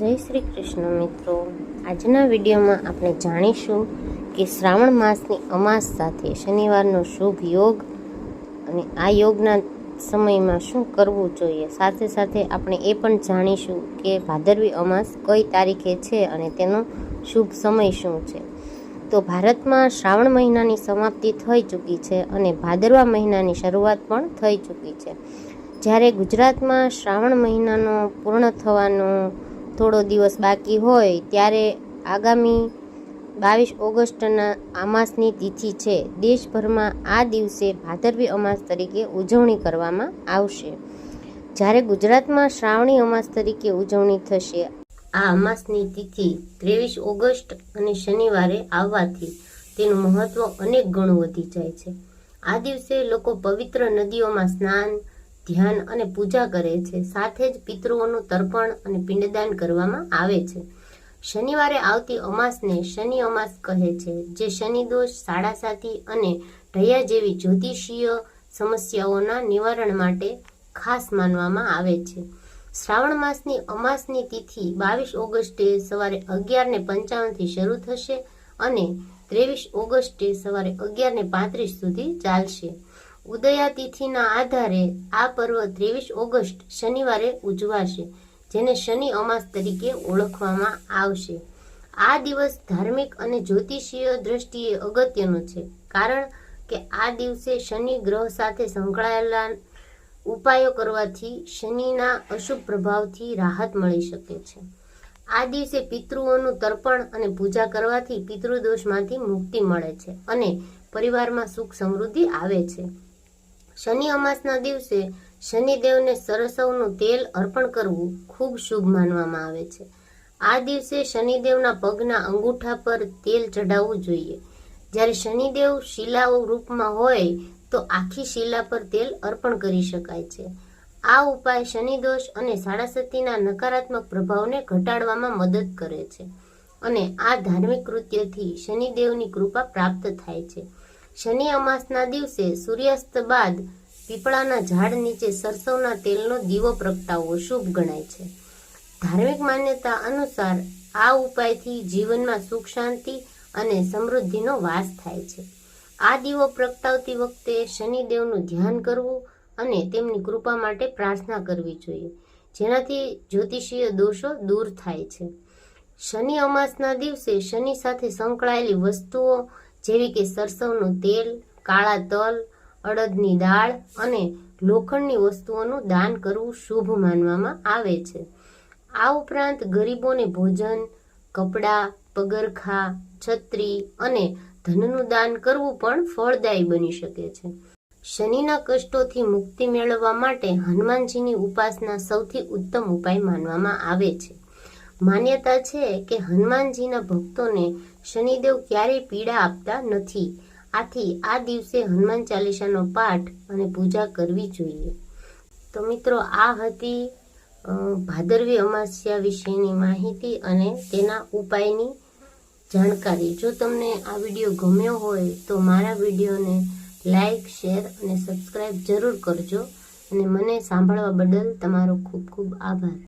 જય શ્રી કૃષ્ણ મિત્રો. આજના વિડીયોમાં આપણે જાણીશું કે શ્રાવણ માસની અમાસ સાથે શનિવારનો શુભ યોગ અને આ યોગના સમયમાં શું કરવું જોઈએ. સાથે સાથે આપણે એ પણ જાણીશું કે ભાદરવી અમાસ કઈ તારીખે છે અને તેનો શુભ સમય શું છે. તો ભારતમાં શ્રાવણ મહિનાની સમાપ્તિ થઈ ચૂકી છે અને ભાદરવા મહિનાની શરૂઆત પણ થઈ ચૂકી છે. જ્યારે ગુજરાતમાં શ્રાવણ મહિનાનો પૂર્ણ થવાનો થોડો દિવસ બાકી હોય ત્યારે આગામી બાવીસ ઓગસ્ટના અમાસની તિથિ છે. દેશભરમાં આ દિવસે ભાદરવી અમાસ તરીકે ઉજવણી કરવામાં આવશે. જ્યારે ગુજરાતમાં શ્રાવણી અમાસ તરીકે ઉજવણી થશે, આ અમાસની તિથિ ત્રેવીસ ઓગસ્ટ અને શનિવારે આવવાથી તેનું મહત્વ અનેક ગણું વધી જાય છે. આ દિવસે લોકો પવિત્ર નદીઓમાં સ્નાન ધ્યાન અને પૂજા કરે છે. સાથે જ પિતૃઓનું તર્પણ અને પિંડદાન કરવામાં આવે છે. શનિવારે આવતી અમાસને શનિ અમાસ કહે છે, જે શનિ દોષ, સાડાસાતી અને ઢયા જેવી જ્યોતિષીય સમસ્યાઓના નિવારણ માટે ખાસ માનવામાં આવે છે. શ્રાવણ માસની અમાસની તિથિ બાવીસ ઓગસ્ટે સવારે અગિયાર ને પંચાવનથી શરૂ થશે અને ત્રેવીસ ઓગસ્ટે સવારે અગિયાર ને પાંત્રીસ સુધી ચાલશે. ઉદયા તિથિના આધારે આ પર્વ ત્રેવીસ ઓગસ્ટ શનિવારે ઉજવાશે, જેને શનિ અમાસ તરીકે ઓળખવામાં આવશે. આ દિવસ ધાર્મિક અને જ્યોતિષીય દ્રષ્ટિએ અગત્યનો છે, કારણ કે આ દિવસે શનિ ગ્રહ સાથે સંકળાયેલા ઉપાયો કરવાથી શનિના અશુભ પ્રભાવથી રાહત મળી શકે છે. આ દિવસે પિતૃઓનું તર્પણ અને પૂજા કરવાથી પિતૃદોષમાંથી મુક્તિ મળે છે અને પરિવારમાં સુખ સમૃદ્ધિ આવે છે. શનિ અમાસના દિવસે શનિદેવને સરસવનું તેલ અર્પણ કરવું ખૂબ શુભ માનવામાં આવે છે. આ દિવસે શનિદેવના પગના અંગૂઠા પર તેલ ચઢાવવું જોઈએ. જ્યારે શનિદેવ શિલાઓ રૂપમાં હોય તો આખી શિલા પર તેલ અર્પણ કરી શકાય છે. આ ઉપાય શનિદોષ અને સાડાસતીના નકારાત્મક પ્રભાવને ઘટાડવામાં મદદ કરે છે અને આ ધાર્મિક કૃત્યથી શનિદેવની કૃપા પ્રાપ્ત થાય છે. શનિ અમાસના દિવસે સૂર્યાસ્ત બાદ પીપળાના ઝાડ નીચે સરસવના તેલનો દીવો પ્રગટાવવો શુભ ગણાય છે. ધાર્મિક માન્યતા અનુસાર આ ઉપાયથી જીવનમાં સુખ, શાંતિ અને સમૃદ્ધિનો વાસ થાય છે. આ દીવો પ્રગટાવતી વખતે શનિદેવનું ધ્યાન કરવું અને તેમની કૃપા માટે પ્રાર્થના કરવી જોઈએ, જેનાથી જ્યોતિષીય દોષો દૂર થાય છે. શનિ અમાસના દિવસે શનિ સાથે સંકળાયેલી વસ્તુઓ જેવી કે સરસવનું તેલ, કાળા તલ, અડદની દાળ અને લોખંડની વસ્તુઓનું દાન કરવું શુભ માનવામાં આવે છે. આ ઉપરાંત ગરીબોને ભોજન, કપડાં, પગરખા, છત્રી અને ધનનું દાન કરવું પણ ફળદાયી બની શકે છે. શનિના કષ્ટોથી મુક્તિ મેળવવા માટે હનુમાનજીની ઉપાસના સૌથી ઉત્તમ ઉપાય માનવામાં આવે છે. માન્યતા છે કે હનુમાનજીના ભક્તોને શનિદેવ ક્યારેય પીડા આપતા નથી. આથી આ દિવસે હનુમાન ચાલીસાનો પાઠ અને પૂજા કરવી જોઈએ. તો મિત્રો, આ હતી ભાદરવી અમાસ્યા વિશેની માહિતી અને તેના ઉપાયની જાણકારી. જો તમને આ વીડિયો ગમ્યો હોય તો મારા વિડીયોને લાઈક, શેર અને સબસ્ક્રાઈબ જરૂર કરજો. અને મને સાંભળવા બદલ તમારો ખૂબ ખૂબ આભાર.